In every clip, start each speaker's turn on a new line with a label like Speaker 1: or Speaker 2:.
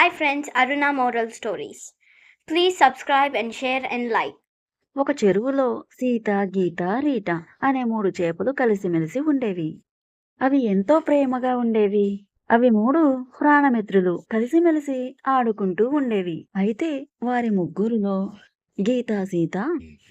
Speaker 1: Hi friends Aruna moral stories please subscribe and share and like
Speaker 2: ఒక చెరువులో సీత గీత రీట అనే మూడు చేపలు కలిసిమెలిసి ఉండేవి. అవి ఎంతో ప్రేమగా ఉండేవి. అవి మూడు ప్రాణమిత్రులు కలిసిమెలిసి ఆడుకుంటూ ఉండేవి. అయితే వారి ముగ్గురులో గీత సీత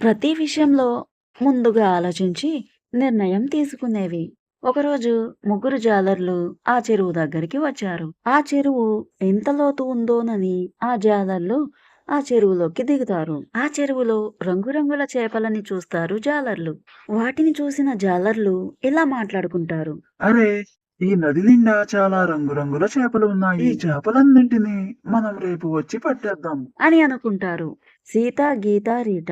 Speaker 2: ప్రతి విషయంలో ముందుగా ఆలోచించి నిర్ణయం తీసుకునేవి. ఒకరోజు ముగ్గురు జాలర్లు ఆ చెరువు దగ్గరికి వచ్చారు. ఆ చెరువు ఎంత లోతు ఉందోనని ఆ జాలర్లు ఆ చెరువులోకి దిగుతారు. ఆ చెరువులో రంగురంగుల చేపలని చూస్తారు జాలర్లు. వాటిని చూసిన జాలర్లు ఇలా మాట్లాడుకుంటారు.
Speaker 3: అరే ఈ నది నిండా చాలా రంగురంగుల చేపలు ఉన్నాయి. ఈ చేపలన్నింటినీ మనం రేపు వచ్చి పట్టేద్దాం.
Speaker 2: అని అనుకుంటారు. సీత గీత రీట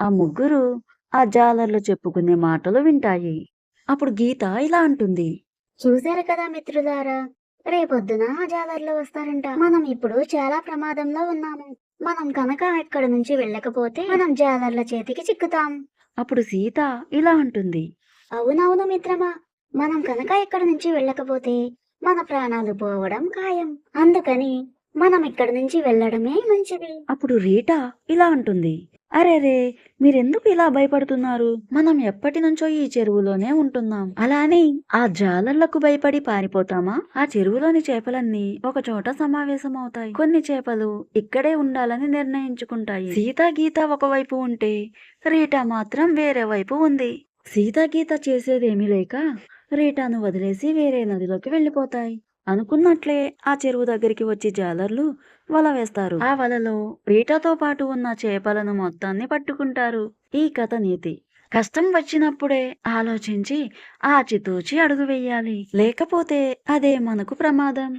Speaker 2: ఆ ముగ్గురు ఆ జాలర్లు చెప్పుకునే మాటలు వింటాయి. అప్పుడు గీత ఇలా అంటుంది.
Speaker 4: చూశారు కదా మిత్రులారా రేపొద్దున జాలర్లు వస్తారంట. మనం ఇప్పుడు చాలా ప్రమాదంలో ఉన్నాము. మనం కనుక ఇక్కడి నుంచి వెళ్ళకపోతే మనం జాలర్ల చేతికి చిక్కుతాం.
Speaker 2: అప్పుడు సీత ఇలా అంటుంది.
Speaker 4: అవునవును మిత్రమా మనం కనుక ఇక్కడి నుంచి వెళ్ళకపోతే మన ప్రాణాలు పోవడం ఖాయం. అందుకని మనం ఇక్కడి నుంచి వెళ్ళడమే మంచిది.
Speaker 2: అప్పుడు రీటా ఇలా అంటుంది. అరే రే మీరెందుకు ఇలా భయపడుతున్నారు? మనం ఎప్పటి నుంచో ఈ చెరువులోనే ఉంటున్నాం. అలానే ఆ జాలర్లకు భయపడి పారిపోతామా? ఆ చెరువులోని చేపలన్నీ ఒక చోట సమావేశం అవుతాయి కొన్ని చేపలు ఇక్కడే ఉండాలని నిర్ణయించుకుంటాయి. సీతా గీత ఒకవైపు ఉంటే రీటా మాత్రం వేరే వైపు ఉంది. సీతా గీత చేసేదేమీ లేక రీటాను వదిలేసి వేరే నదిలోకి వెళ్ళిపోతాయి. అనుకున్నట్లే ఆ చెరువు దగ్గరికి వచ్చి జాలర్లు వల వేస్తారు. ఆ వలలో రీటాతో పాటు ఉన్న చేపలను మొత్తాన్ని పట్టుకుంటారు. ఈ కథ నీతి. కష్టం వచ్చినప్పుడే ఆలోచించి ఆచితూచి అడుగు వేయాలి. లేకపోతే అదే మనకు ప్రమాదం.